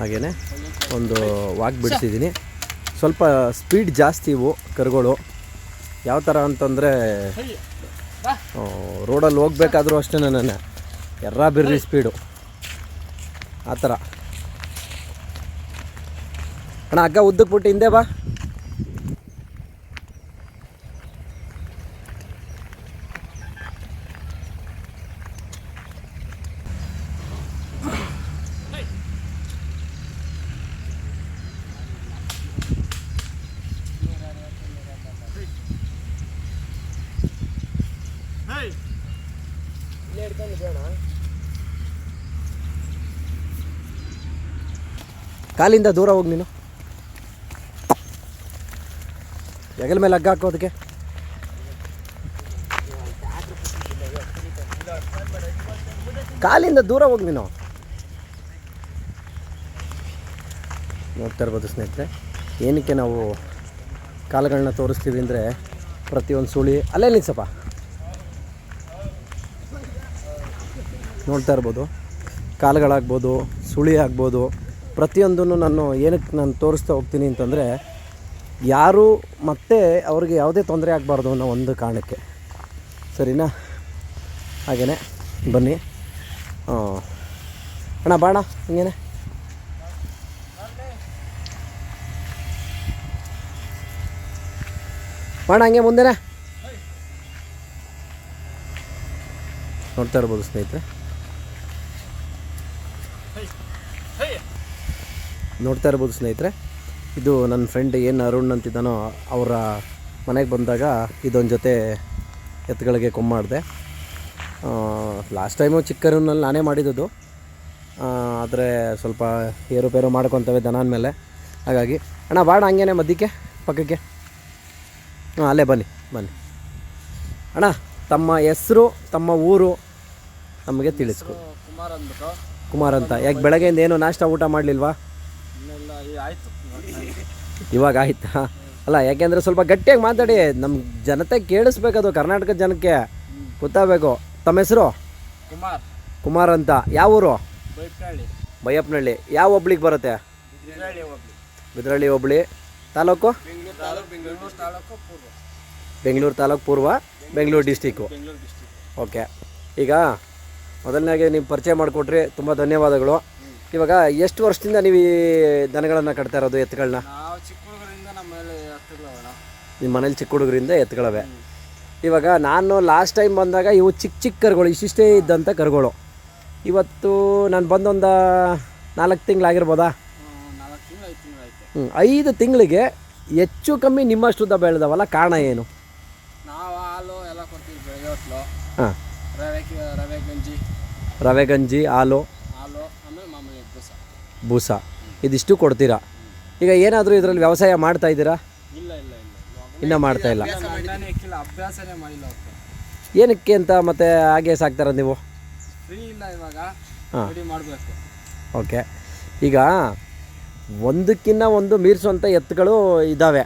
ಹಾಗೆಯೇ ಒಂದು ವಾಕ್ ಬಿಡಿಸಿದ್ದೀನಿ. ಸ್ವಲ್ಪ ಸ್ಪೀಡ್ ಜಾಸ್ತಿ ಇವು ಕರುಗಳು. ಯಾವ ಥರ ಅಂತಂದರೆ ರೋಡಲ್ಲಿ ಹೋಗ್ಬೇಕಾದ್ರೂ ಅಷ್ಟೇ ನಾನು ಎರ್ರ ಬಿರ್ರಿ ಸ್ಪೀಡು ಆ ಥರ ಅಣ್ಣ ಹಗ್ಗ ಉದ್ದಕ್ಕೆ ಬಿಟ್ಟು ಹಿಂದೆ ಬಾ. ಕಾಲಿಂದ ದೂರ ಹೋಗಿ ನೀನು. ಹೆಗಲ ಮೇಲೆ ಹಗ್ಗ ಹಾಕೋದಕ್ಕೆ ಕಾಲಿಂದ ದೂರ ಹೋಗಿ ನೀನು. ನೋಡ್ತಾ ಇರ್ಬೋದು ಸ್ನೇಹಿತರೆ, ಏನಕ್ಕೆ ನಾವು ಕಾಲುಗಳನ್ನ ತೋರಿಸ್ತೀವಿ ಅಂದರೆ ಪ್ರತಿಯೊಂದು ಸುಳಿ ಅಲ್ಲೇ ನಿಲ್ಸಪ್ಪ. ನೋಡ್ತಾ ಇರ್ಬೋದು, ಕಾಲುಗಳಾಗ್ಬೋದು, ಸುಳಿ ಆಗ್ಬೋದು ಪ್ರತಿಯೊಂದನ್ನು ನಾನು ಏನಕ್ಕೆ ನಾನು ತೋರಿಸ್ತಾ ಹೋಗ್ತೀನಿ ಅಂತಂದರೆ, ಯಾರು ಮತ್ತೆ ಅವ್ರಿಗೆ ಯಾವುದೇ ತೊಂದರೆ ಆಗಬಾರ್ದು ಅನ್ನೋ ಒಂದು ಕಾರಣಕ್ಕೆ. ಸರಿನಾ? ಹಾಗೇ ಬನ್ನಿ. ಅಣ್ಣ ಬಾಣ ಹಂಗೇನೆ. ಬಾಣ ಹಂಗೆ ಮುಂದೆನೇ. ನೋಡ್ತಾ ಇರ್ಬೋದು ಸ್ನೇಹಿತರೆ. ನೋಡ್ತಾ ಇರ್ಬೋದು ಸ್ನೇಹಿತರೆ. ಇದು ನನ್ನ ಫ್ರೆಂಡ್ ಏನು ಅರುಣ್ ಅಂತಿದ್ದಾನೋ ಅವರ ಮನೆಗೆ ಬಂದಾಗ ಇದೊಂದು ಜೊತೆ ಎತ್ತುಗಳಿಗೆ ಕೊಮ್ಮಾಡಿದೆ ಲಾಸ್ಟ್ ಟೈಮು ಚಿಕ್ಕರೂನಲ್ಲಿ ನಾನೇ ಮಾಡಿದ್ದು ಆದರೆ ಸ್ವಲ್ಪ ಏರುಪೇರು ಮಾಡ್ಕೊತವೆ ದನ ಅಂದಮೇಲೆ. ಹಾಗಾಗಿ ಅಣ್ಣ ಬಾಣ ಹಂಗೇನೆ ಮಧ್ಯಕ್ಕೆ ಪಕ್ಕಕ್ಕೆ. ಹಾಂ ಅಲ್ಲೇ ಬನ್ನಿ ಬನ್ನಿ. ಅಣ್ಣ ತಮ್ಮ ಹೆಸರು ತಮ್ಮ ಊರು ನಮಗೆ ತಿಳಿಸ್ಕೊ. ಕುಮಾರ್ ಅಂದ್ಬಿಟ್ಟು. ಕುಮಾರ್ ಅಂತ. ಯಾಕೆ ಬೆಳಗ್ಗೆಯಿಂದ ಏನು ನಾಷ್ಟ ಊಟ ಮಾಡಲಿಲ್ವಾ? ಇವಾಗ ಆಯ್ತಾ? ಅಲ್ಲ ಯಾಕೆಂದರೆ ಸ್ವಲ್ಪ ಗಟ್ಟಿಯಾಗಿ ಮಾತಾಡಿ. ನಮ್ಮ ಜನತೆ ಕೇಳಿಸ್ಬೇಕದು ಕರ್ನಾಟಕ ಜನಕ್ಕೆ. ಗೊತ್ತಾಗಬೇಕು. ತಮ್ಮ ಹೆಸರು? ಕುಮಾರ್. ಕುಮಾರ್ ಅಂತ. ಯಾವ ಊರು? ಬೈಯಪ್ಪನಹಳ್ಳಿ. ಯಾವ ಒಬ್ಳಿಗೆ ಬರುತ್ತೆ? ಬಿದ್ರಳ್ಳಿ ಬಿದ್ರಳ್ಳಿ ಹೋಬಳಿ ತಾಲೂಕು? ಬೆಂಗಳೂರು ತಾಲೂಕು ಪೂರ್ವ. ಬೆಂಗಳೂರು ತಾಲೂಕು ಪೂರ್ವ ಬೆಂಗಳೂರು ಡಿಸ್ಟಿಕ್ಕು ಓಕೆ. ಈಗ ಮೊದಲನೇಗೆ ನೀವು ಪರಿಚಯ ಮಾಡಿಕೊಟ್ರಿ. ತುಂಬ ಧನ್ಯವಾದಗಳು. ಇವಾಗ ಎಷ್ಟು ವರ್ಷದಿಂದ ನೀವು ಈ ದನಗಳನ್ನು ಕಟ್ತಾ ಇರೋದು ಎತ್ತುಗಳನ್ನ ನಾವು ಚಿಕ್ಕ ಹುಡುಗರಿಂದ ನಮ್ಮ ಮೇಲೆ ಹತ್ತಿರ್ಲವಣ ನಿಮ್ಮ ಮನೇಲಿ ಚಿಕ್ಕ ಹುಡುಗರಿಂದ ಎತ್ತುಗಳವೆ. ಇವಾಗ ನಾನು ಲಾಸ್ಟ್ ಟೈಮ್ ಬಂದಾಗ ಇವು ಚಿಕ್ಕ ಚಿಕ್ಕ ಕರುಗಳು ಇಷ್ಟಿಷ್ಟೇ ಇದ್ದಂಥ ಕರುಗಳು. ಇವತ್ತು ನಾನು ಬಂದೊಂದು ನಾಲ್ಕು ತಿಂಗಳಾಗಿರ್ಬೋದಾ ನಾಲ್ಕು ತಿಂಗಳು ಐದು ಹ್ಞೂ ಐದು ತಿಂಗಳಿಗೆ ಹೆಚ್ಚು ಕಮ್ಮಿ ನಿಮ್ಮಷ್ಟು ನಿಮ್ಮಷ್ಟುದ್ದ ಬೆಳೆದವಲ್ಲ ಕಾರಣ ಏನು? ನಾವು ಹಾಲು ಎಲ್ಲ ಕೊಡ್ತೀವಿ ಬೆಳಗ್ಗೆ ಹಾಂ. ರವೆ ರವೆ ಗಂಜಿ. ರವೆ ಗಂಜಿ ಹಾಲು. ಬೂಸ. ಬೂಸ ಇದಿಷ್ಟು ಕೊಡ್ತೀರಾ? ಈಗ ಏನಾದರೂ ಇದರಲ್ಲಿ ವ್ಯವಸಾಯ ಮಾಡ್ತಾ ಇದ್ದೀರಾ? ಇಲ್ಲ ಇಲ್ಲ ಇಲ್ಲ. ಇನ್ನೂ ಮಾಡ್ತಾ ಇಲ್ಲ. ಅಭ್ಯಾಸನೇ ಅಭ್ಯಾಸನೇ ಮಾಡಿಲ್ಲ ಅವ್ರು. ಏನಕ್ಕೆ ಅಂತ ಮತ್ತೆ ಹಾಗೆ ಸಾಕ್ತಾರ ನೀವು? ಫ್ರೀ ಇಲ್ಲ ಇವಾಗ. ಹಾಂ. ರೆಡಿ ಮಾಡಬೇಕು. ಓಕೆ. ಈಗ ಒಂದಕ್ಕಿಂತ ಒಂದು ಮೀರಿಸುವಂಥ ಎತ್ತುಗಳು ಇದ್ದಾವೆ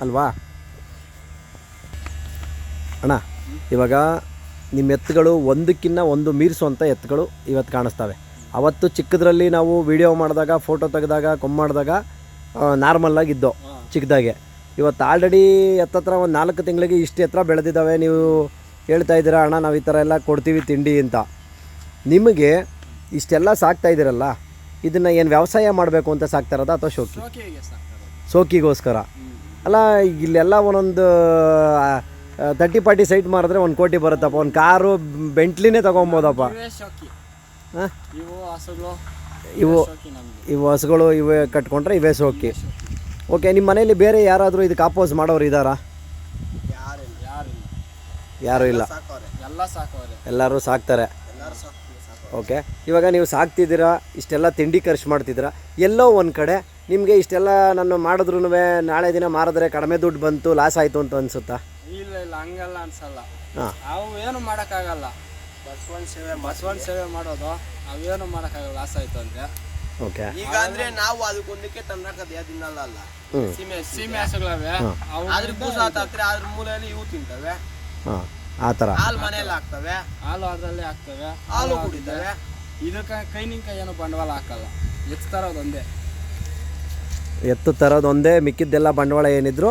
ಅಲ್ವಾ? ಅಣ್ಣ ಇವಾಗ ನಿಮ್ಮ ಎತ್ತುಗಳು ಒಂದಕ್ಕಿಂತ ಒಂದು ಮೀರಿಸುವಂಥ ಎತ್ತುಗಳು ಇವತ್ತು ಕಾಣಿಸ್ತವೆ. ಅವತ್ತು ಚಿಕ್ಕದ್ರಲ್ಲಿ ನಾವು ವಿಡಿಯೋ ಮಾಡಿದಾಗ ಫೋಟೋ ತೆಗೆದಾಗ ಮಾಡಿದಾಗ ನಾರ್ಮಲ್ಲಾಗಿದ್ದು ಚಿಕ್ಕದಾಗೆ ಇವತ್ತು ಆಲ್ರೆಡಿ ಎತ್ತತ್ರ ಒಂದು ನಾಲ್ಕು ತಿಂಗಳಿಗೆ ಇಷ್ಟು ಎತ್ತರ ಬೆಳೆದಿದ್ದಾವೆ. ನೀವು ಹೇಳ್ತಾ ಇದ್ದೀರಾ ಅಣ್ಣ ನಾವು ಈ ಥರ ಎಲ್ಲ ಕೊಡ್ತೀವಿ ತಿಂಡಿ ಅಂತ. ನಿಮಗೆ ಇಷ್ಟೆಲ್ಲ ಸಾಕ್ತಾ ಇದ್ದೀರಲ್ಲ ಇದನ್ನು ಏನು ವ್ಯವಸಾಯ ಮಾಡಬೇಕು ಅಂತ ಸಾಕ್ತಾ ಇರೋದಾ ಅಥವಾ ಶೋಕಿ? ಶೋಕಿಗೋಸ್ಕರ. ಅಲ್ಲ ಇಲ್ಲೆಲ್ಲ ಒಂದೊಂದು ತರ್ಟಿ ಫಾರ್ಟಿ ಸೈಟ್ ಮಾಡಿದ್ರೆ ಒಂದು ಕೋಟಿ ಬರುತ್ತಪ್ಪ. ಒಂದು ಕಾರು ಬೆಂಟ್ಲಿನೇ ತೊಗೊಬೋದಪ್ಪ. ಇವೇ ಇವು ಹಸುಗಳು ಇವು ಹಸುಗಳು ಇವೇ ಕಟ್ಕೊಂಡ್ರೆ ಇವೇ ಸೋಕಿ. ಓಕೆ ನಿಮ್ಮ ಮನೆಯಲ್ಲಿ ಬೇರೆ ಯಾರಾದರೂ ಇದಕ್ಕೆ ಅಪೋಸ್ ಮಾಡೋರು ಇದ್ದಾರಾ ಯಾರೂ ಇಲ್ಲ. ಎಲ್ಲರೂ ಸಾಕ್ತಾರೆ. ಓಕೆ ಇವಾಗ ನೀವು ಸಾಕ್ತಿದ್ದೀರಾ? ಇಷ್ಟೆಲ್ಲ ತಿಂಡಿ ಖರ್ಚು ಮಾಡ್ತಿದ್ದೀರಾ? ಎಲ್ಲೋ ಒಂದು ಕಡೆ ನಿಮಗೆ ಇಷ್ಟೆಲ್ಲ ನಾನು ಮಾಡಿದ್ರು ನಾಳೆ ದಿನ ಮಾರಿದ್ರೆ ಕಡಿಮೆ ದುಡ್ಡು ಬಂತು ಲಾಸ್ ಆಯಿತು ಅಂತ ಅನಿಸುತ್ತಾ? ಇಲ್ಲ ಇಲ್ಲ ಹಂಗಲ್ಲ ಅನ್ಸಲ್ಲ. ಹಾಂ. ಅವು ಏನು ಮಾಡೋಕ್ಕಾಗಲ್ಲ. ಬಸವಣ್ಣ ಸೇವೆ ಬಸವನ್ ಸೇವೆ ಮಾಡೋದು ಅವೇನು ಮಾಡೋಕ್ಕಾಗಲ್ಲ ಲಾಸ್ ಆಯ್ತು ಅಂದ್ರೆ. ಓಕೆ. ಈಗ ಅಂದ್ರೆ ನಾವು ಅದಕ್ಕೊಂದಕ್ಕೆ ತಂದಾಕದ ತಿನ್ನಲ್ಲ ಅಲ್ಲ? ಸೀಮೆ ಸೀಮೆ ಹಸುಗಳವೆ. ಅವು ಅದ್ರ ಬೂಸ ಹಾಕ್ತಾರೆ ಅದ್ರ ಮೂಲೆಯಲ್ಲಿ ಇವು ತಿಂತವೆ. ಹಾಂ ಆ ಥರ ಹಾಲು ಮನೆಯಲ್ಲಿ ಹಾಕ್ತವೆ. ಹಾಲು ಅದರಲ್ಲೇ ಹಾಕ್ತವೆ. ಹಾಲು ಕುಡಿತವೆ. ಇದಕ್ಕೆ ಕೈನಿಂಕ ಏನು ಬಂಡವಾಳ ಹಾಕಲ್ಲ. ಎತ್ತು ತರೋದು ಒಂದೇ. ಎತ್ತು ತರೋದು ಒಂದೇ ಮಿಕ್ಕಿದ್ದೆಲ್ಲ ಬಂಡವಾಳ ಏನಿದ್ರು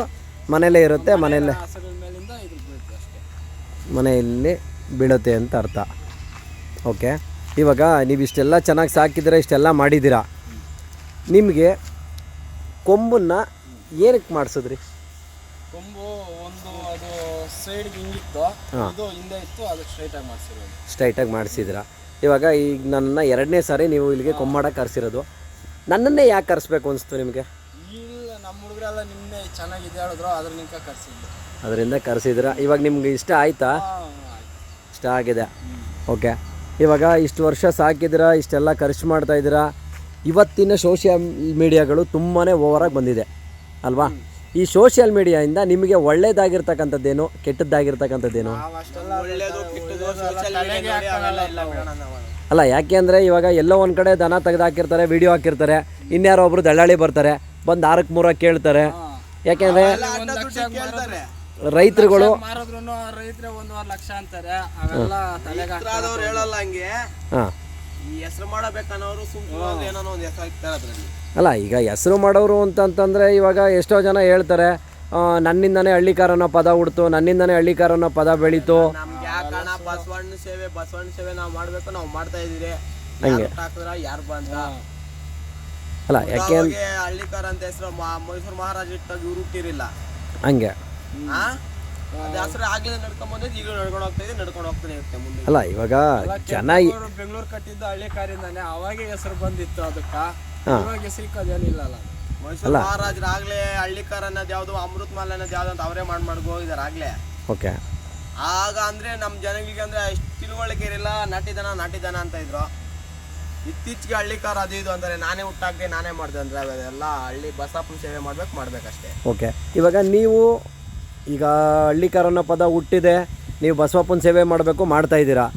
ಮನೇಲೇ ಇರುತ್ತೆ ಮನೆಯಲ್ಲೇ ಹಸಿರಿನ ಮೇಲಿಂದ ಇದು ಬೀಳುತ್ತೆ ಅಷ್ಟೇ. ಮನೆಯಲ್ಲಿ ಬೀಳುತ್ತೆ ಅಂತ ಅರ್ಥ. ಓಕೆ? ಇವಾಗ ನೀವು ಇಷ್ಟೆಲ್ಲ ಚೆನ್ನಾಗಿ ಸಾಕಿದ್ದೀರಾ ಇಷ್ಟೆಲ್ಲ ಮಾಡಿದ್ದೀರಾ? ನಿಮಗೆ ಕೊಂಬನ್ನು ಏನಕ್ಕೆ ಮಾಡಿಸಿದ್ರಿ? ಕೊಂಬು ಒಂದು ಅದು ಸೈಡ್ಗೆ ಹಿಂಗಿತ್ತು. ಅದು ಹಿಂದೆ ಇತ್ತು ಅದು ಸ್ಟ್ರೈಟಾಗಿ ಮಾಡಿಸಿರೋದು. ಸ್ಟ್ರೈಟಾಗಿ ಮಾಡಿಸಿದ್ರಾ ಇವಾಗ ಈಗ ನನ್ನ ಎರಡನೇ ಸಾರಿ ನೀವು ಇಲ್ಲಿಗೆ ಕೊಂಬಾಡಕ್ಕೆ ಕರೆಸಿರೋದು. ನನ್ನನ್ನೇ ಯಾಕೆ ಕರೆಸ್ಬೇಕು ಅನಿಸ್ತು ನಿಮಗೆ? ಇಲ್ಲ ನಮ್ಮ ಹುಡುಗರೆಲ್ಲ ನಿನ್ನೆ ಚೆನ್ನಾಗಿದೆ ಹೇಳಿದ್ರು ಅದ್ರ ನಿಂಕ ಕರ್ಸಿದ್ದು ಅದರಿಂದ ಕರೆಸಿದ್ರ ಇವಾಗ ನಿಮ್ಗೆ ಇಷ್ಟ ಆಯಿತಾ? ಇಷ್ಟ ಆಗಿದೆ. ಓಕೆ ಇವಾಗ ಇಷ್ಟು ವರ್ಷ ಸಾಕಿದ್ದೀರಾ ಇಷ್ಟೆಲ್ಲ ಖರ್ಚು ಮಾಡ್ತಾ ಇದ್ದೀರಾ? ಇವತ್ತಿನ ಸೋಷಿಯಲ್ ಮೀಡಿಯಾಗಳು ತುಂಬಾ ಓವರಾಗಿ ಬಂದಿದೆ. ಅಲ್ವಾ? ಈ ಸೋಷಿಯಲ್ ಮೀಡಿಯಾಯಿಂದ ನಿಮಗೆ ಒಳ್ಳೇದಾಗಿರ್ತಕ್ಕಂಥದ್ದೇನು ಕೆಟ್ಟದ್ದಾಗಿರ್ತಕ್ಕಂಥದ್ದೇನು? ಅಲ್ಲ ಯಾಕೆ ಅಂದರೆ ಇವಾಗ ಎಲ್ಲೋ ಒಂದು ಕಡೆ ದನ ತೆಗೆದು ಹಾಕಿರ್ತಾರೆ ವಿಡಿಯೋ ಹಾಕಿರ್ತಾರೆ ಇನ್ಯಾರೋ ಒಬ್ರು ದಳ್ಳಾಳಿ ಬರ್ತಾರೆ ಬಂದು ಆರಕ್ಕೆ ಮೂರಕ್ಕೆ ಕೇಳ್ತಾರೆ. ಯಾಕೆಂದರೆ ರೈತರುಗಳು ಮಾರಿದ್ರು ರೈತರೆ ಒಂದೂವರೆ ಲಕ್ಷ ಅಂತಾರೆ. ಅವೆಲ್ಲ ತಲೆಗೆ ಆದವ್ರು ಹೇಳಲ್ಲ ಹಂಗೆ. ಹಾಂ. ಈ ಹೆಸರು ಮಾಡಬೇಕನ್ನೋರು ಸುಮ್ಮನೆ ಏನೋ ಒಂದು ಹೆಸರು ಹಾಕ್ತಾರೆ ಅದ್ರಲ್ಲಿ. ಅಲ್ಲ ಈಗ ಹೆಸರು ಮಾಡೋರು ಅಂತಂತಂದ್ರೆ ಇವಾಗ ಎಷ್ಟೋ ಜನ ಹೇಳ್ತಾರೆ ಆ, ನನ್ನಿಂದನೇ ಹಳ್ಳಿಕಾರ ಅನ್ನೋ ಪದ ಹುಡ್ತು ನನ್ನಿಂದನೇ ಹಳ್ಳಿಕಾರ ಅನ್ನೋ ಪದ ಬೆಳೀತು. ನಮ್ಗೆ ಯಾಕಣ ಬಸವಣ್ಣ ಸೇವೆ ಬಸವಣ್ಣ ಸೇವೆ ನಾವು ಮಾಡ್ಬೇಕು ನಾವು ಮಾಡ್ತಾ ಇದೀರಿ ಹಂಗೆ. ಹಾಕಿದ್ರ ಯಾರು ಬಂದ ಅಲ್ಲ ಯಾಕೆ ಹಳ್ಳಿಕಾರ ಅಂತ ಹೆಸರು ಮೈಸೂರು ಮಹಾರಾಜ ಇಟ್ಟಾಗ ಇವ್ರು ಹುಟ್ಟಿರಿಲ್ಲ. ಹಂಗೆ. ಆ? ಅದ್ ಹೆಸರು ಆಗ್ಲೇ ನಡ್ಕೊಂಡ್ ಬಂದೈತಿ ಈಗ ನಡ್ಕೊಂಡು ಹೋಗ್ತಾ ಇದೆ ನಡ್ಕೊಂಡು ಹೋಗ್ತಾನೆ ಇರುತ್ತೆ ಮುಂದೆ. ಅಲ್ಲ ಇವಾಗ ಜನ ಬೆಂಗಳೂರು ಕಟ್ಟಿದ್ದು ಹಳ್ಳಿ ಕಾರಿಂದಾನೆ ಅವಾಗೆ ಹೆಸರು ಬಂದಿತ್ತು ಅದಕ್ಕ. ಇವಾಗ ಏನಿಲ್ಲ ಅಲ್ಲ. ಮೈಸೂರು ಮಹಾರಾಜರು ಆಗ್ಲೇ ಹಳ್ಳಿಕಾರ ಅನ್ನೋದು ಯಾವ್ದು ಅಮೃತ್ ಮಾಲ್ ಅನ್ನೋದು ಯಾವ್ದು ಅಂತ ಅವರೇ ಮಾಡಿ ಮಾಡ್ಕೊ ಹೋಗಿದಾರೆ ಆಗ್ಲೇ. ಓಕೆ. ಆಗ ಅಂದ್ರೆ ನಮ್ ಜನಗಳಿಗೆ ಅಂದ್ರೆ ಅಷ್ಟು ತಿಳುವಳಿಕೆ ಇರಲಿಲ್ಲ ನಾಟಿ ದನ ನಾಟಿ ದನ ಅಂತ ಇದ್ರು. ಇತ್ತೀಚೆಗೆ ಹಳ್ಳಿಕಾರ ಅದು ಇದು ಅಂದ್ರೆ ನಾನೇ ಹುಟ್ಟಾಕ್ದೆ ನಾನೇ ಮಾಡ್ದೆ ಅಂದ್ರೆ ಅವೆಲ್ಲ ಹಳ್ಳಿ ಬಸಪ್ಪನ ಸೇವೆ ಮಾಡ್ಬೇಕು ಮಾಡ್ಬೇಕಷ್ಟೇ. ಓಕೆ. ಇವಾಗ ನೀವು ಈಗ ಹಳ್ಳಿಕಾರ ಅನ್ನೋ ಪದ ಹುಟ್ಟಿದೆ ನೀವು ಬಸವಪ್ಪನ ಸೇವೆ ಮಾಡಬೇಕು ಮಾಡ್ತಾ ಇದ್ದೀರಾ?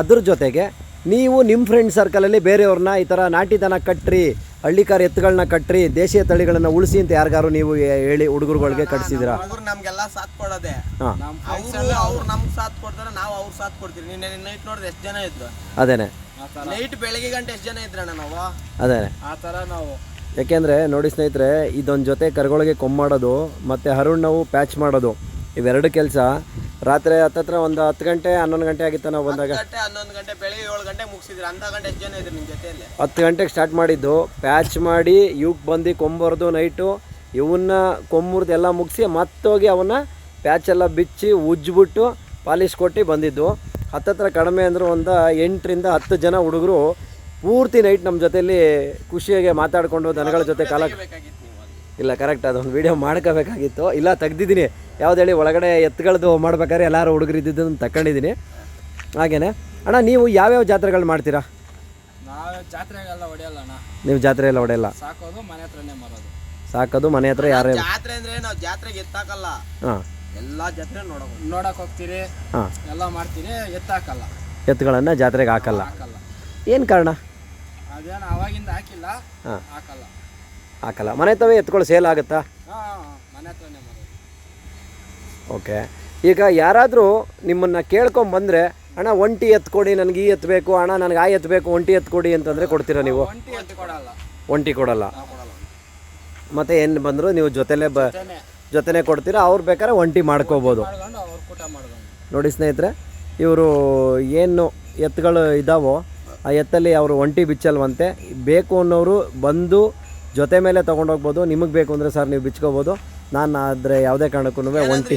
ಅದ್ರ ಜೊತೆಗೆ ನೀವು ನಿಮ್ಮ ಫ್ರೆಂಡ್ ಸರ್ಕಲಲ್ಲಿ ಬೇರೆಯವ್ರನ್ನ ಈ ಥರ ನಾಟಿ ದನ ಕಟ್ರಿ ಹಳ್ಳಿಕಾರ ಎತ್ತುಗಳನ್ನ ಕಟ್ಟ್ರಿ ದೇಶೀಯ ತಳಿಗಳನ್ನ ಉಳಿಸಿ ಅಂತ ಯಾರಿಗಾರು ನೀವು ಹೇಳಿ ಹುಡುಗರುಗಳಿಗೆ ಕಟ್ಸಿದಿರಾ ಅವ್ರು ನಮ್ಗೆಲ್ಲ ಸಾಥ್ ಕೊಡೋದೆ. ಅವರು ಅವ್ರು ನಮ್ಗೆ ಸಾಥ್ ಕೊಡ್ತಾರೆ ನಾವು ಅವ್ರು ಸಾಥ್ ಕೊಡ್ತೀವಿ. ನಿನ್ನೆ ನೈಟ್ ನೋಡಿದ್ರೆ ಎಷ್ಟು ಜನ ಇದ್ರು? ಅದೇನೆ. ನೈಟ್ ಬೆಳಗ್ಗೆ ಗಂಟೆ ಎಷ್ಟು ಜನ ಇದ್ರಣ್ಣ ನಾವು? ಅದೇನೆ. ಆ ಥರ ನಾವು. ಯಾಕೆಂದರೆ ನೋಡಿ ಸ್ನೇಹಿತರೆ ಇದೊಂದು ಜೊತೆ ಕರುಗಳಿಗೆ ಕೊಮ್ಮಾಡೋದು ಮತ್ತು ಹರುಣ್ಣವು ಪ್ಯಾಚ್ ಮಾಡೋದು. ಇವೆರಡು ಕೆಲಸ. ರಾತ್ರಿ ಹತ್ತತ್ರ ಒಂದು ಹತ್ತು ಗಂಟೆ ಹನ್ನೊಂದು ಗಂಟೆ ಆಗಿತ್ತು ನಾವು ಬಂದಾಗ. ಹನ್ನೊಂದು ಗಂಟೆ ಬೆಳಿಗ್ಗೆ ಏಳು ಗಂಟೆ ಮುಗಿಸಿದ್ರು. ಅಂತ ಗಂಟೆ ಎಷ್ಟು ಜನ ಇದ್ರು ನಿಮ್ಮ ಜೊತೆಯಲ್ಲಿ? ಹತ್ತು ಗಂಟೆಗೆ ಸ್ಟಾರ್ಟ್ ಮಾಡಿದ್ದು. ಪ್ಯಾಚ್ ಮಾಡಿ ಇವಕ್ಕೆ ಬಂದು ಕೊಂಬರ್ದು ನೈಟು ಇವನ್ನ ಕೊಂಬರ್ದು ಎಲ್ಲ ಮುಗಿಸಿ ಮತ್ತೋಗಿ ಅವನ್ನ ಪ್ಯಾಚ್ ಎಲ್ಲ ಬಿಚ್ಚಿ ಉಜ್ಜಿಬಿಟ್ಟು ಪಾಲಿಶ್ ಕೊಟ್ಟು ಬಂದಿದ್ದು. ಹತ್ತತ್ರ ಕಡಿಮೆ ಅಂದ್ರೆ ಒಂದು ಎಂಟರಿಂದ ಹತ್ತು ಜನ ಹುಡುಗರು ಪೂರ್ತಿ ನೈಟ್ ನಮ್ಮ ಜೊತೆಯಲ್ಲಿ ಖುಷಿಯಾಗಿ ಮಾತಾಡಿಕೊಂಡು ದನಗಳ ಜೊತೆ ಕಾಲ ಇಲ್ಲ ಕರೆಕ್ಟ್ ಅದೊಂದು ವೀಡಿಯೋ ಮಾಡ್ಕೋಬೇಕಾಗಿತ್ತು. ಇಲ್ಲ ತೆಗ್ದಿದ್ದೀನಿ. ಯಾವ್ದು ಹೇಳಿ ಒಳಗಡೆ ಎತ್ತುಗಳದ್ದು ಮಾಡ್ಬೇಕಾದ್ರೆ ಎಲ್ಲರೂ ಹುಡುಗರು ಇದ್ದಿದ್ದನ್ನು ತಗೊಂಡಿದ್ದೀನಿ ಹಾಗೇನೆ. ಅಣ್ಣ ನೀವು ಯಾವ್ಯಾವ ಜಾತ್ರೆಗಳು ಮಾಡ್ತೀರಾ? ಜಾತ್ರೆಗೆಲ್ಲ ಹೊಡೆಯಲ್ಲ ಅಣ್ಣ. ನೀವು ಜಾತ್ರೆ ಎಲ್ಲ ಹೊಡೆಯಲ್ಲ? ಸಾಕೋದು ಮನೆ ಹತ್ರನೇ ಮಾರೋದು. ಸಾಕೋದು ಮನೆ ಹತ್ರ ಯಾರೇ ಜಾತ್ರೆ ಅಂದ್ರೆ ನಾವು ಜಾತ್ರೆಗೆ ಎತ್ತಾಕಲ್ಲ. ಹಾಂ. ಎಲ್ಲ ಜಾತ್ರೆ ನೋಡೋದು ನೋಡಕ್ಕೆ ಹೋಗ್ತೀರಿ. ಹಾಂ. ಎಲ್ಲ ಮಾಡ್ತೀರಿ ಎತ್ತಾಕಲ್ಲ. ಎತ್ತುಗಳನ್ನು ಜಾತ್ರೆಗೆ ಹಾಕಲ್ಲ. ಹಾಕಲ್ಲ. ಏನು ಕಾರಣ? ಅದೇನು ಅವಾಗಿಂದ ಹಾಕಿಲ್ಲ ಹಾಂ. ಹಾಕಲ್ಲ. ಹಾಕಲ್ಲ. ಮನೆ ಹತ್ರವೇ ಎತ್ಕೊಳ್ಳಿ ಸೇಲ್ ಆಗುತ್ತಾ? ಹಾ ಮನೆ ಹತ್ರನೇ ಮಾರೋದು ಓಕೆ. ಈಗ ಯಾರಾದರೂ ನಿಮ್ಮನ್ನು ಕೇಳ್ಕೊಂಬಂದರೆ ಅಣ್ಣ ಒಂಟಿ ಎತ್ಕೊಡಿ ನನಗೆ ಈ ಎತ್ತಬೇಕು ಅಣ್ಣ ನನಗೆ ಆ ಎತ್ತಬೇಕು ಒಂಟಿ ಎತ್ಕೊಡಿ ಅಂತಂದರೆ ಕೊಡ್ತೀರಾ ನೀವು? ಒಂಟಿ ಅಂತ ಕೊಡಲ್ಲ. ಒಂಟಿ ಕೊಡಲ್ಲ. ನಾವು ಕೊಡಲ್ಲ. ಮತ್ತು ಏನು ಬಂದರೂ ನೀವು ಜೊತೆಲೇ ಬ ಜೊತೆನೆ. ಜೊತೆನೇ ಕೊಡ್ತೀರಾ? ಅವ್ರು ಬೇಕಾದ್ರೆ ಒಂಟಿ ಮಾಡ್ಕೋಬೋದು. ಮಾಡ್ಕೊಂಡು ಅವ್ರು ಕೂಟ ಮಾಡ್ಕೊಂಡು. ನೋಡಿ ಸ್ನೇಹಿತರೆ ಇವರು ಏನು ಎತ್ತುಗಳು ಇದ್ದಾವೋ ಆ ಎತ್ತಲ್ಲಿ ಅವರು ಒಂಟಿ ಬಿಚ್ಚಲ್ವಂತೆ. ಬೇಕು ಅನ್ನೋರು ಬಂದು ಜೊತೆ ಮೇಲೆ ತೊಗೊಂಡೋಗ್ಬೋದು. ನಿಮಗೆ ಬೇಕು ಅಂದರೆ ಸರ್ ನೀವು ಬಿಚ್ಕೋಬೋದು. ನಾನು ಆದರೆ ಯಾವುದೇ ಕಾರಣಕ್ಕೂ ಒಂಟಿ.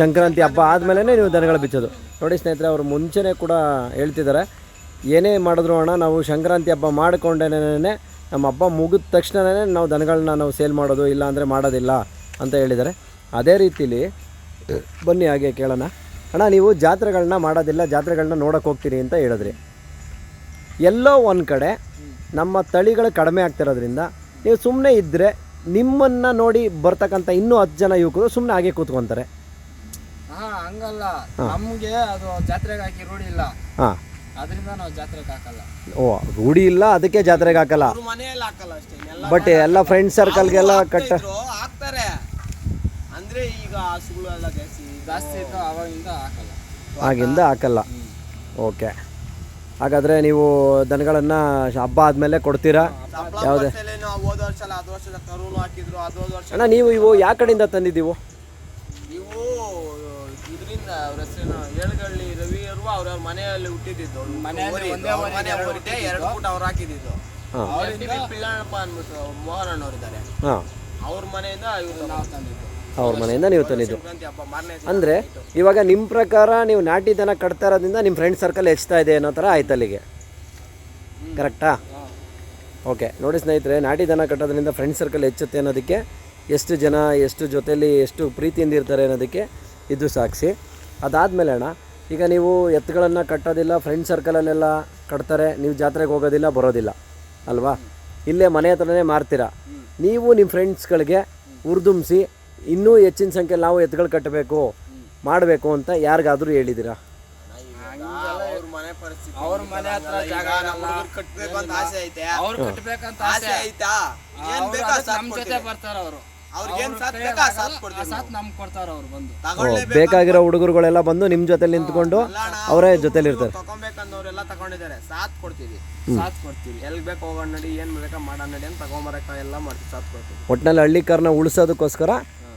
ಸಂಕ್ರಾಂತಿ. ಹಬ್ಬ ಆದಮೇಲೆ ನೀವು ದನಗಳು ಬಿಚ್ಚೋದು. ನೋಡಿ ಸ್ನೇಹಿತರೆ ಅವರು ಮುಂಚೆನೇ ಕೂಡ ಹೇಳ್ತಿದ್ದಾರೆ. ಏನೇ ಮಾಡಿದ್ರು ಅಣ್ಣ ನಾವು ಸಂಕ್ರಾಂತಿ ಹಬ್ಬ ಮಾಡಿಕೊಂಡೇನೆ ನಮ್ಮ ಹಬ್ಬ ಮುಗಿದ ತಕ್ಷಣವೇ ನಾವು ದನಗಳನ್ನ ನಾವು ಸೇಲ್ ಮಾಡೋದು ಇಲ್ಲ ಅಂದರೆ ಮಾಡೋದಿಲ್ಲ ಅಂತ ಹೇಳಿದ್ದಾರೆ. ಅದೇ ರೀತಿಲಿ ಬನ್ನಿ ಹಾಗೆ ಕೇಳೋಣ. ಅಣ್ಣ ನೀವು ಜಾತ್ರೆಗಳನ್ನ ಮಾಡೋದಿಲ್ಲ ಜಾತ್ರೆಗಳನ್ನ ನೋಡೋಕೆ ಹೋಗ್ತೀರಿ ಅಂತ ಹೇಳಿದ್ರಿ. ಎಲ್ಲೋ ಒಂದು ಕಡೆ ನಮ್ಮ ತಳಿಗಳು ಕಡಿಮೆ ಆಗ್ತಿರೋದ್ರಿಂದ ನೀವು ಸುಮ್ಮನೆ ಇದ್ದರೆ ನಿಮ್ಮನ್ನು ನೋಡಿ ಬರ್ತಕ್ಕಂಥ ಇನ್ನೂ ಹತ್ತು ಜನ ಯುವಕರು ಸುಮ್ಮನೆ ಹಾಗೆ ಕೂತ್ಕೊತಾರೆ. ಹಾಂ ಹಂಗಲ್ಲ. ನಮಗೆ ಅದು ಜಾತ್ರೆಗೆ ಹಾಕಿ ರೂಢಿ ಇಲ್ಲ. ಹಾಂ. ಅದರಿಂದ ನಾವು ಜಾತ್ರೆಗೆ ಹಾಕಲ್ಲ. ಓ ರೂಢಿ ಇಲ್ಲ ಅದಕ್ಕೆ ಜಾತ್ರೆಗೆ ಹಾಕಲ್ಲ. ಅವ್ರ ಮನೆಯಲ್ಲಿ ಹಾಕಲ್ಲ ಅಷ್ಟೇ. ಬಟ್ ಎಲ್ಲ ಫ್ರೆಂಡ್ ಸರ್ಕಲ್ಗೆಲ್ಲ ಕಟ್ಟ ಹಾಕ್ತಾರೆ. ಅಂದ್ರೆ ಈಗ ಹಸುಗಳು ಎಲ್ಲ ಜಾಸ್ತಿ ಜಾಸ್ತಿ ಇತ್ತು ಅವಾಗಿಂದ ಹಾಕಲ್ಲ. ಆಗಿಂದ ಹಾಕಲ್ಲ. ಓಕೆ. ಹಾಗಾದರೆ ನೀವು ದನಗಳನ್ನು ಹಬ್ಬ ಆದಮೇಲೆ ಕೊಡ್ತೀರಾ? ಯಾವುದೇ? ವರ್ಷದಲ್ಲಿ ನಾವು ಹೋದ ವರ್ಷ ಅಲ್ಲ ಅದು ವರ್ಷದ ಕರುನು ಹಾಕಿದ್ರು ಅದು ಹೋದ ವರ್ಷ ಅಣ್ಣ ನೀವು ಇವು ಯಾವ ಕಡೆಯಿಂದ ತಂದಿದ್ದೀವು? ಇವು ಇದರಿಂದ ಅವ್ರ ಹೆಸರೇನು ಏಳ್ಗಳ್ಳಿ ರವಿ ಅವರು ಅವ್ರ ಮನೆಯಲ್ಲಿ ಹುಟ್ಟಿದ್ದು. ಮನೆಯಲ್ಲಿ ಒಂದೇ ಅವ್ರ ಮನೆ ಮನೆ ಎರಡು ಫೂಟ್ ಅವ್ರು ಹಾಕಿದ್ದು. ಹಾಂ. ಪಿಳ್ಳಣ್ಣಪ್ಪ ಅಂದ್ಬಿಟ್ಟು ಮೋಹನ್ ಅವ್ರಿದ್ದಾರೆ ಹಾಂ. ಅವ್ರ ಮನೆಯಿಂದ ಇವ್ರು ನಾವು ತಂದಿದ್ದು. ಅವ್ರ ಮನೆಯಿಂದ ನೀವು ತಂದಿದ್ದು. ಅಂದರೆ ಇವಾಗ ನಿಮ್ಮ ಪ್ರಕಾರ ನೀವು ನಾಟಿ ದನ ಕಟ್ತಾ ಇರೋದ್ರಿಂದ ನಿಮ್ಮ ಫ್ರೆಂಡ್ ಸರ್ಕಲ್ ಹೆಚ್ಚುತ್ತಾ ಇದೆ ಅನ್ನೋ ಥರ ಆಯ್ತು ಅಲ್ಲಿಗೆ. ಕರೆಕ್ಟಾ? ಓಕೆ, ನೋಡಿ ಸ್ನೇಹಿತರೆ ನಾಟಿ ದನ ಕಟ್ಟೋದ್ರಿಂದ ಫ್ರೆಂಡ್ ಸರ್ಕಲ್ ಹೆಚ್ಚುತ್ತೆ ಅನ್ನೋದಕ್ಕೆ ಎಷ್ಟು ಜನ, ಎಷ್ಟು ಜೊತೆಯಲ್ಲಿ ಎಷ್ಟು ಪ್ರೀತಿಯಿಂದ ಇರ್ತಾರೆ ಅನ್ನೋದಕ್ಕೆ ಇದು ಸಾಕ್ಷಿ. ಅದಾದಮೇಲೆ ಅಣ್ಣ, ಈಗ ನೀವು ಎತ್ತುಗಳನ್ನು ಕಟ್ಟೋದಿಲ್ಲ ಫ್ರೆಂಡ್ ಸರ್ಕಲಲ್ಲೆಲ್ಲ ಕಟ್ತಾರೆ, ನೀವು ಜಾತ್ರೆಗೆ ಹೋಗೋದಿಲ್ಲ, ಬರೋದಿಲ್ಲ, ಅಲ್ವಾ? ಇಲ್ಲೇ ಮನೆ ಹತ್ರನೇ ಮಾರ್ತೀರ? ನೀವು ನಿಮ್ಮ ಫ್ರೆಂಡ್ಸ್ಗಳಿಗೆ ಉರ್ದುಂಬಿಸಿ ಇನ್ನೂ ಹೆಚ್ಚಿನ ಸಂಖ್ಯೆ ನಾವು ಎತ್ತುಗಳು ಕಟ್ಟಬೇಕು ಮಾಡಬೇಕು ಅಂತ ಯಾರಿಗಾದರೂ ಹೇಳಿದ್ದೀರಾ? ಅವ್ರ ಮನೆ ಪರಿಸ್ಥಿತಿ ಅವ್ರ ಮನೆ ಹತ್ರ ಜಾಗ ಕಟ್ಬೇಕು ಅಂತ ಆಸೆ ಐತೆ. ಅವ್ರು ಕಟ್ಬೇಕಂತ ಆಸೆ ಐತಾ? ಏನ್ ಬೇಕಾ ನಮ್ ಜೊತೆ ಬರ್ತಾರ ಅವರು. ಅವ್ರಿಗೆ ಏನ್ ಸಾಥ್ ಬೇಕಾ ಆ ಸಾಥ್ ಕೊಡ್ತೀವಿ ಸಾಥ್ ನಮ್ಗೆ ಕೊಡ್ತಾರ ಅವ್ರು ಬಂದು. ತಗೊಳ್ಳೇಬೇಕು ಬೇಕಾಗಿರೋ ಹುಡುಗರುಗಳೆಲ್ಲ ಬಂದು ನಿಮ್ ಜೊತೆ ನಿಂತ್ಕೊಂಡು ಅವರೇ ಜೊತೆಲಿ ಇರ್ತಾರೆ ತಗೊಂಡಿದ್ದಾರೆ. ಸಾಥ್ ಕೊಡ್ತೀವಿ. ಸಾಥ್ ಕೊಡ್ತೀವಿ. ಎಲ್ಲಿ ಬೇಕು ಹೋಗೋಣ ನಡಿ ಏನ್ ಬೇಕಾ ಮಾಡೋಣ ನಡಿ ಅಂತ ತಗೊಂಬರಕ ಎಲ್ಲ ಮಾಡ್ತೀವಿ ಸಾಥ್ ಕೊಡ್ತೀವಿ. ಒಟ್ಟಿನಲ್ಲಿ ಹಳ್ಳಿ ಕಾರ್ನ ಉಳಿಸೋದಕ್ಕೋಸ್ಕರ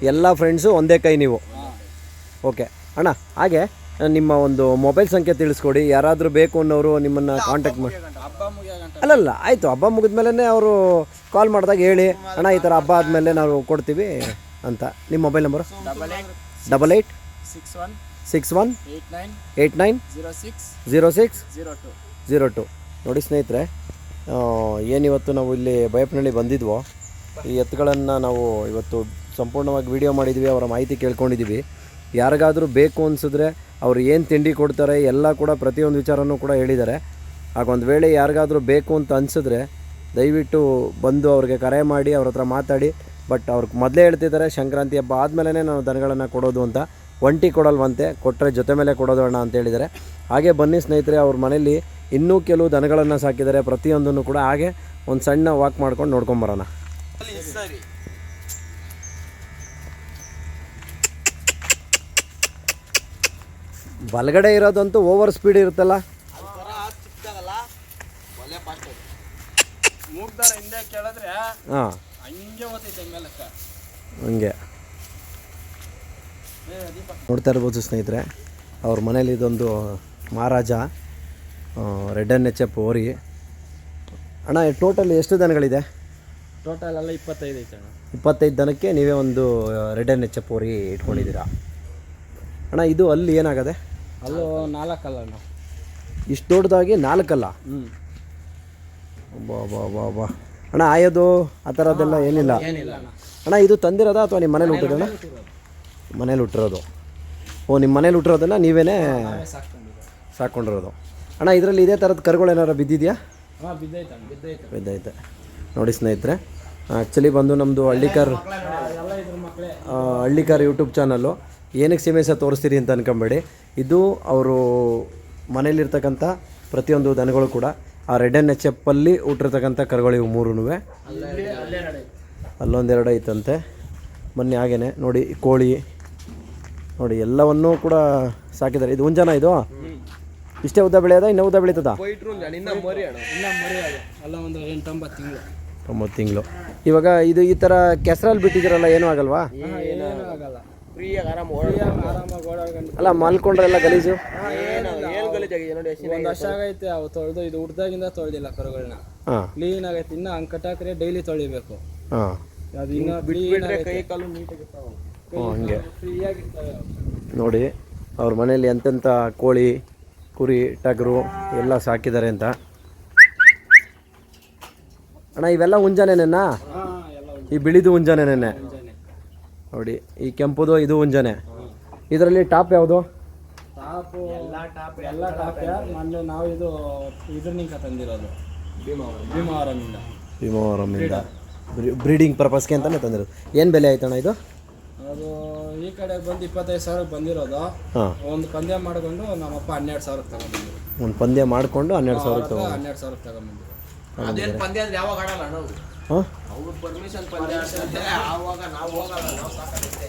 ಎಲ್ಲ ಫ್ರೆಂಡ್ಸು ಒಂದೇ ಕೈ ನೀವು. ಓಕೆ ಅಣ್ಣ ಹಾಗೆ ನಿಮ್ಮ ಒಂದು ಮೊಬೈಲ್ ಸಂಖ್ಯೆ ತಿಳಿಸ್ಕೊಡಿ. ಯಾರಾದರೂ ಬೇಕು ಅನ್ನೋರು ನಿಮ್ಮನ್ನು ಕಾಂಟ್ಯಾಕ್ಟ್ ಮಾಡಿ. ಅಲ್ಲಲ್ಲ ಆಯಿತು. ಹಬ್ಬ ಮುಗಿದ್ಮೇಲೆ ಅವರು ಕಾಲ್ ಮಾಡಿದಾಗ ಹೇಳಿ ಅಣ್ಣ ಈ ಥರ ಹಬ್ಬ ಆದಮೇಲೆ ನಾವು ಕೊಡ್ತೀವಿ ಅಂತ. ನಿಮ್ಮ mobile number double eight six one six one eight nine zero six zero two zero two ನೋಡಿ ಸ್ನೇಹಿತರೆ ಏನಿವತ್ತು ನಾವು ಇಲ್ಲಿ ಬಯಪ್ಪನಹಳ್ಳಿ ಬಂದಿದ್ವೋ ಈ ಎತ್ತುಗಳನ್ನು ನಾವು ಇವತ್ತು ಸಂಪೂರ್ಣವಾಗಿ ವಿಡಿಯೋ ಮಾಡಿದ್ವಿ, ಅವರ ಮಾಹಿತಿ ಕೇಳ್ಕೊಂಡಿದ್ದೀವಿ ಯಾರಿಗಾದರೂ ಬೇಕು ಅನಿಸಿದ್ರೆ ಅವರು ಏನು ತಿಂಡಿ ಕೊಡ್ತಾರೆ, ಎಲ್ಲ ಕೂಡ ಪ್ರತಿಯೊಂದು ವಿಚಾರನೂ ಕೂಡ ಹೇಳಿದ್ದಾರೆ. ಹಾಗೊಂದು ವೇಳೆ ಯಾರಿಗಾದರೂ ಬೇಕು ಅಂತ ಅನಿಸಿದ್ರೆ ದಯವಿಟ್ಟು ಬಂದು ಅವ್ರಿಗೆ ಕರೆ ಮಾಡಿ, ಅವ್ರ ಹತ್ರ ಮಾತಾಡಿ. ಬಟ್ ಅವ್ರಿಗೆ ಮೊದಲೇ ಹೇಳ್ತಿದ್ದಾರೆ, ಸಂಕ್ರಾಂತಿ ಹಬ್ಬ ಆದಮೇಲೆ ನಾವು ದನಗಳನ್ನು ಕೊಡೋದು ಅಂತ. ಒಂಟಿ ಕೊಡಲ್ವಂತೆ ಕೊಟ್ಟರೆ ಜೊತೆ ಮೇಲೆ ಕೊಡೋದು ಅಂತ ಹೇಳಿದ್ದಾರೆ. ಹಾಗೆ ಬನ್ನಿ ಸ್ನೇಹಿತರೆ, ಅವ್ರ ಮನೇಲಿ ಇನ್ನೂ ಕೆಲವು ದನಗಳನ್ನು ಸಾಕಿದ್ದಾರೆ, ಪ್ರತಿಯೊಂದನ್ನು ಕೂಡ ಹಾಗೆ ಒಂದು ಸಣ್ಣ ವಾಕ್ ಮಾಡ್ಕೊಂಡು ನೋಡ್ಕೊಂಬರೋಣ ಅಲ್ಲಿ ಸರಿ ಬಲಗಡೆ ಇರೋದಂತೂ ಓವರ್ ಸ್ಪೀಡ್ ಇರುತ್ತಲ್ಲ? ಹಾಂ. ಹಂಗೆ. ನೋಡ್ತಾ ಇರ್ಬೋದು ಸ್ನೇಹಿತರೆ ಅವ್ರ ಮನೇಲಿ ಇದೊಂದು Maharaja red N H F ಓರಿ. ಅಣ್ಣ ಟೋಟಲ್ ಎಷ್ಟು ದನಗಳಿದೆ? ಟೋಟಲ್ ಎಲ್ಲ ಇಪ್ಪತ್ತೈದು ಐತೆ ಅಣ್ಣ. ಇಪ್ಪತ್ತೈದು ದನಕ್ಕೆ ನೀವೇ ಒಂದು ರೆಡ್ ಎನ್ ಎಚ್ ಎಫ್ ಓರಿ ಇಟ್ಕೊಂಡಿದ್ದೀರಾ? ಅಣ್ಣ ಇದು ಅಲ್ಲಿ ಏನಾಗದೆ? ಅಲ್ಲೂ ನಾಲ್ಕಲ್ಲ ಅಣ್ಣ ಇಷ್ಟು ದೊಡ್ಡದಾಗಿ ನಾಲ್ಕಲ್ಲ? ಹ್ಞೂ ಬಾ ಬಾ ಬಾ ಬಾ. ಅಣ್ಣ ಆಯೋದು ಆ ಥರದ್ದೆಲ್ಲ ಏನಿಲ್ಲ? ಏನಿಲ್ಲ ಅಣ್ಣ. ಅಣ್ಣ ಇದು ತಂದಿರೋದ ಅಥವಾ ನಿಮ್ಮ ಮನೇಲಿ ಹುಟ್ಟಿರೋಣ ಮನೇಲಿ ಹುಟ್ಟಿರೋದು. ಓ ನಿಮ್ಮ ಮನೇಲಿ ಹುಟ್ಟಿರೋದನ್ನ ನೀವೇ ಸಾಕೊಂಡಿರೋದು ಅಣ್ಣ ಇದರಲ್ಲಿ ಇದೇ ಥರದ ಕರುಗಳು ಏನಾರು ಬಿದ್ದಿದೆಯಾ? ಹಾಂ ಬಿದ್ದೈತೆ ಅಣ್ಣ ಬಿದ್ದೈತೆ. ಬಿದ್ದೈತೆ. ನೋಡಿ ಸ್ನೇಹಿತರೆ ಆ್ಯಕ್ಚುಲಿ ಬಂದು ನಮ್ಮದು ಹಳ್ಳಿಕಾರ್ ಎಲ್ಲ ಇದ್ರ ಮಕ್ಕಳೇ. ಹಳ್ಳಿಕಾರ್ ಯೂಟ್ಯೂಬ್ ಚಾನಲ್ಲು ಏನಕ್ಕೆ ಸೀಮೆಸ ತೋರಿಸ್ತೀರಿ ಅಂತ ಅನ್ಕೊಂಬೇಡಿ. ಇದು ಅವರು ಮನೇಲಿರ್ತಕ್ಕಂಥ ಪ್ರತಿಯೊಂದು ದನಗಳು ಕೂಡ ಆ ರೆಡ್ ಎನ್ ಎಚ್ ಎಪ್ಪಲ್ಲಿ ಹುಟ್ಟಿರ್ತಕ್ಕಂಥ ಕರುಗಳು ಇವು ಮೂರೂ ಅಲ್ಲೊಂದೆರಡು ಐತಂತೆ. ಮೊನ್ನೆ ಹಾಗೇನೆ, ನೋಡಿ ಕೋಳಿ. ನೋಡಿ, ಎಲ್ಲವನ್ನೂ ಕೂಡ ಸಾಕಿದ್ದಾರೆ. ಇದು ಹುಂಜನ ಇದು? ಇಷ್ಟೇ ಉದ್ದ ಬೆಳೆಯದ, ಇನ್ನೂ ಉದ್ದ ಬೆಳೀತದ? ತೊಂಬತ್ತು ತಿಂಗಳು. ಇವಾಗ ಇದು ಈ ಥರ ಕೆಸರಲ್ಲಿ ಬಿಟ್ಟಿದ್ದೀರಲ್ಲ, ಏನೂ ಆಗಲ್ವಾ? ಫ್ರೀಯಾಗಿ ಆರಾಮ ಆರಾಮಾಗಿ ಓಡಾಡ್ಕೊಂಡು ಅಲ್ಲ ಮಲ್ಕೊಂಡ್ರೆಲ್ಲ ಗಲೀಜು? ಏನು ಗಲೀಜಾಗಿದೆ ನೋಡಿ ಒಂದು ವರ್ಷ ಆಗೈತೆ ಅವು ತೊಳೆದು ಇದು ಹುಡ್ದಾಗಿಂದ ತೊಳೆದಿಲ್ಲ ಕರುಗಳನ್ನ. ಹಾಂ. ಕ್ಲೀನ್ ಆಗೈತೆ ಇನ್ನು ಹಂಗ್ ಕಟ್ಟಾಕ್ರೆ ಡೈಲಿ ತೊಳಿಬೇಕು. ಹಾಂ. ಅದು ಇನ್ನೂ ಕ್ಲೀನ್ ಕೈ ಕಾಲು ನೀಟಾಗಿ ಹ್ಞೂ ಹಂಗೆ. ಫ್ರೀಯಾಗಿರ್ತವೆ ನೋಡಿ ಅವ್ರ ಮನೇಲಿ ಎಂತೆಂತ ಕೋಳಿ ಕುರಿ ಟಗರು ಎಲ್ಲ ಸಾಕಿದ್ದಾರೆ ಅಂತ. ಅಣ್ಣ ಇವೆಲ್ಲ ಉಂಜಾನೆ ಹಾಂ ಎಲ್ಲ ಈ ಬಿಳಿದು ಹುಂಜಾನೇನೆ ನೋಡಿ ಈ ಕೆಂಪುದು ಇದು ಮುಂಜಾನೆ ಇದರಲ್ಲಿ ಟಾಪ್ ಯಾವುದು? ಟಾಪ್ ಎಲ್ಲ ಟಾಪ್ ಎಲ್ಲ ಟಾಪ್ ಮೊನ್ನೆ ನಾವು ಇದು ಇದರಿಂದ ತಂದಿರೋದು. ಭೀಮವರಮಿಂದ ಭೀಮವರಮಿಂದ ಬ್ರೀಡಿಂಗ್ ಪರ್ಪಸ್ಗೆ ಅಂತಲೇ ತಂದಿರೋದು. ಏನು ಬೆಲೆ ಆಯ್ತಣ್ಣ ಇದು? ಅದು ಈ ಕಡೆ ಬಂದು ಇಪ್ಪತ್ತೈದು ಸಾವಿರಕ್ಕೆ ಬಂದಿರೋದು. ಹಾಂ. ಒಂದು ಪಂದ್ಯ ಮಾಡಿಕೊಂಡು ನಮ್ಮಪ್ಪ ಹನ್ನೆರಡು ಸಾವಿರ ತಗೊಂಡ್ಬಂದ್ರು. ಒಂದು ಪಂದ್ಯ ಮಾಡಿಕೊಂಡು ಹನ್ನೆರಡು ಸಾವಿರ ಹತ್ರ ಹನ್ನೆರಡು ಸಾವಿರ ತಗೊಂಡ್ಬಂದ್ರು. ಅದೇನು ಪಂದ್ಯ ಅಂದ್ರೆ ಯಾವಾಗ ಆಡಲ್ಲ ಹಾಂ? ಅವ್ರು ಪರ್ಮಿಷನ್ ಪಂದ್ಯ ಆವಾಗ ನಾವು ಹೋಗಲ್ಲ ನಾವು ಸಾಕಾಗುತ್ತೆ.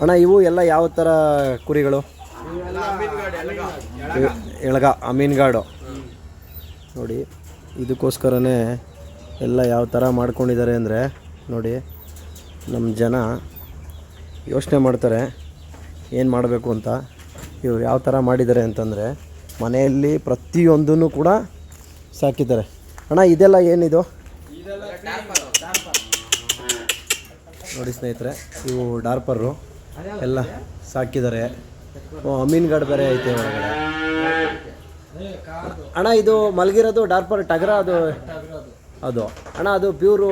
ಅಣ್ಣ ಇವು ಎಲ್ಲ ಯಾವ ಥರ ಕುರಿಗಳು? ಎಳಗ. ಅಮೀನ್ ಗಾಡು ಅಮೀನ್ಗಾಡು. ನೋಡಿ ಇದಕ್ಕೋಸ್ಕರನೇ ಎಲ್ಲ ಯಾವ ಥರ ಮಾಡ್ಕೊಂಡಿದ್ದಾರೆ ಅಂದರೆ ನೋಡಿ ನಮ್ಮ ಜನ ಯೋಚನೆ ಮಾಡ್ತಾರೆ ಏನು ಮಾಡಬೇಕು ಅಂತ. ಇವ್ರು ಯಾವ ಥರ ಮಾಡಿದ್ದಾರೆ ಅಂತಂದರೆ ಮನೆಯಲ್ಲಿ ಪ್ರತಿಯೊಂದನ್ನು ಕೂಡ ಸಾಕಿದ್ದಾರೆ. ಅಣ್ಣ ಇದೆಲ್ಲ ಏನಿದು? ನೋಡಿ ಸ್ನೇಹಿತರೆ ಇವು ಡಾರ್ಪರು ಎಲ್ಲ ಸಾಕಿದ್ದಾರೆ. ಓ ಅಮೀನ್ಗಡ್ ಬೇರೆ ಐತೆ ಒಳಗಡೆ. ಅಣ್ಣ ಇದು ಮಲಗಿರೋದು ಡಾರ್ಪರ್ ಟಗರ ಅದು? ಅದು. ಅಣ್ಣ ಅದು ಪ್ಯೂರು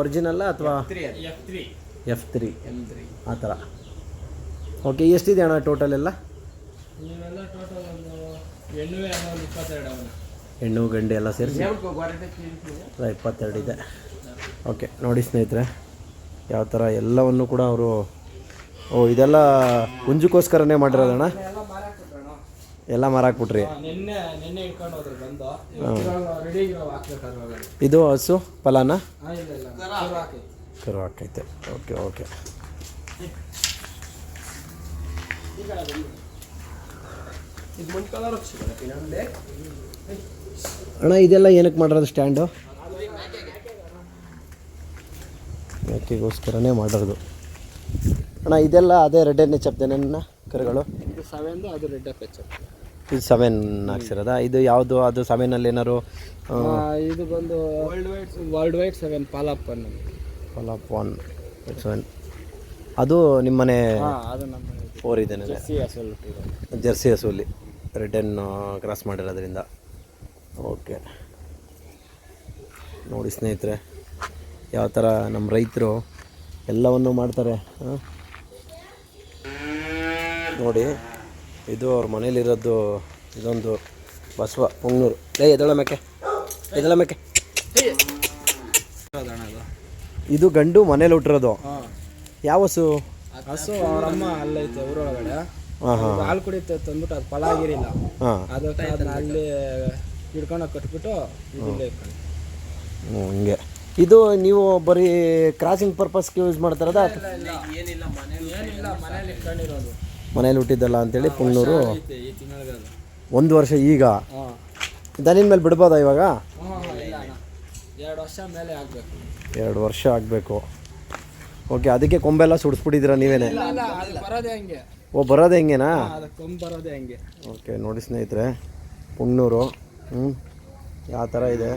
ಒರಿಜಿನಲ್ಲ ಅಥವಾ ಎಫ್ ತ್ರೀ ಎಫ್ ತ್ರೀ ಆ ಥರ. ಓಕೆ ಎಷ್ಟಿದೆ ಅಣ್ಣ ಟೋಟಲ್ ಎಲ್ಲ? ಹೆಣ್ಣು ಗಂಡು ಎಲ್ಲ ಸೇರಿಸಿ. ಇಪ್ಪತ್ತೆರಡು ಇದೆ. ಓಕೆ ನೋಡಿ ಸ್ನೇಹಿತರೆ ಯಾವ ಥರ ಎಲ್ಲವನ್ನು ಕೂಡ ಅವರು ಓ ಇದೆಲ್ಲ ಹುಂಜಕ್ಕೋಸ್ಕರನೇ ಮಾಡಿರೋದಣ್ಣ ಎಲ್ಲ ಮರ ಎಲ್ಲ ಮಾರಾಕ್ಬಿಟ್ರಿ ಇದು ಹಸು ಫಲಾನ? ಹಾಂ ಇಲ್ಲ ಇಲ್ಲ ಚೂರು ಹಾಕಿ. ಕರು ಹಾಕೈತೆ ಓಕೆ ಓಕೆ ಅಣ್ಣ ಇದೆಲ್ಲ ಏನಕ್ಕೆ ಮಾಡಿರೋದು ಸ್ಟ್ಯಾಂಡು? ಮೇಕೆಗೋಸ್ಕರನೇ ಮಾಡಿರೋದು. ಅಣ್ಣ ಇದೆಲ್ಲ ಅದೇ ರೆಡ್ ಎಣ್ಣೆ ಚಪ್ದೇನ ಕರುಗಳು? ಇದು ಸೆವೆನ್ದು ಅದು ರೆಡ್ ಇದು ಸೆವೆನ್ ಹಾಕ್ಸಿರೋದಾ? ಇದು ಯಾವುದು? ಅದು ಸೆವೆನಲ್ಲಿ ಏನಾರು ಇದು ಬಂದು world wide world wide seven ಪಾಲಪ್ one ಪಾಲಪ್ ಒನ್ ಸೆವೆನ್ ಅದು ನಿಮ್ಮನೆ ಫೋರ್ ಎಲ್ ಜರ್ಸಿ ಹಸುವಲ್ಲಿ. ರೆಡ್ ಎನ್ ಕ್ರಾಸ್ ಮಾಡಿರೋದ್ರಿಂದ. ಓಕೆ ನೋಡಿ ಸ್ನೇಹಿತರೆ ಯಾವ ಥರ ನಮ್ಮ ರೈತರು ಎಲ್ಲವನ್ನು ಮಾಡ್ತಾರೆ? ನೋಡಿ ಇದು ಅವ್ರ ಮನೇಲಿರೋದು ಇದೊಂದು ಬಸವ ಪುಂಗ್ನೂರು. ಏ ಎದಳ ಮೇಕೆ? ಎದಳ ಮೇಕೆ? ಇದು ಗಂಡು ಮನೇಲಿ ಹುಟ್ಟಿರೋದು. ಯಾವ ಹಸು? ಹಸು ಅವರಮ್ಮ ಅಲ್ಲೈತೆ ಊರೊಳಗಡೆ. ಹಾಲು ಕುಡಿತ ತಂದ್ಬಿಟ್ಟು ಅದು ಫಲ ಆಗಿರಿಲ್ಲ ಹಾಂ. ಅದಕ್ಕೆ ಅದನ್ನ ಅಲ್ಲಿ ಹಿಡ್ಕೊಂಡು ಕಟ್ಬಿಟ್ಟು ಇದಿಲ್ಲೇ ಹಿಂಗೆ. ಇದು ನೀವು ಬರೀ ಕ್ರಾಸಿಂಗ್ ಪರ್ಪಸ್ಗೆ ಯೂಸ್ ಮಾಡ್ತಾರದ ಏನಿಲ್ಲ ಮನೇಲಿ ಏನಿಲ್ಲ ಮನೇಲಿ ಇಟ್ಕೊಂಡಿರೋದು. ಮನೇಲಿ ಹುಟ್ಟಿದ್ದಲ್ಲ ಅಂತೇಳಿ ಪುಣ್ಣೂರು ಒಂದು ವರ್ಷ ಈಗ? ದನಿನ ಮೇಲೆ ಬಿಡ್ಬೋದಾ ಇವಾಗ? ಹಾಂ ಇಲ್ಲ. ಎರಡು ವರ್ಷ ಮೇಲೆ ಆಗಬೇಕು. ಎರಡು ವರ್ಷ ಆಗಬೇಕು. ಓಕೆ ಅದಕ್ಕೆ ಕೊಂಬೆಲ್ಲ ಸುಡಿಸ್ಬಿಟ್ಟಿದ್ದೀರಾ ನೀವೇನೆ? ಬರೋದೇ ಹಂಗೆ. ಓ ಬರೋದೇ ಹೆಂಗೆನಾ? ಬರೋದೆ ಕೊಂಬ್ ಬರೋದೇ ಹಂಗೆ. ಓಕೆ ನೋಡಿ ಸ್ನೇಹಿತರೆ ಪುಣ್ಣೂರು ಹ್ಞೂ ಯಾವ ಥರ ಇದೆ?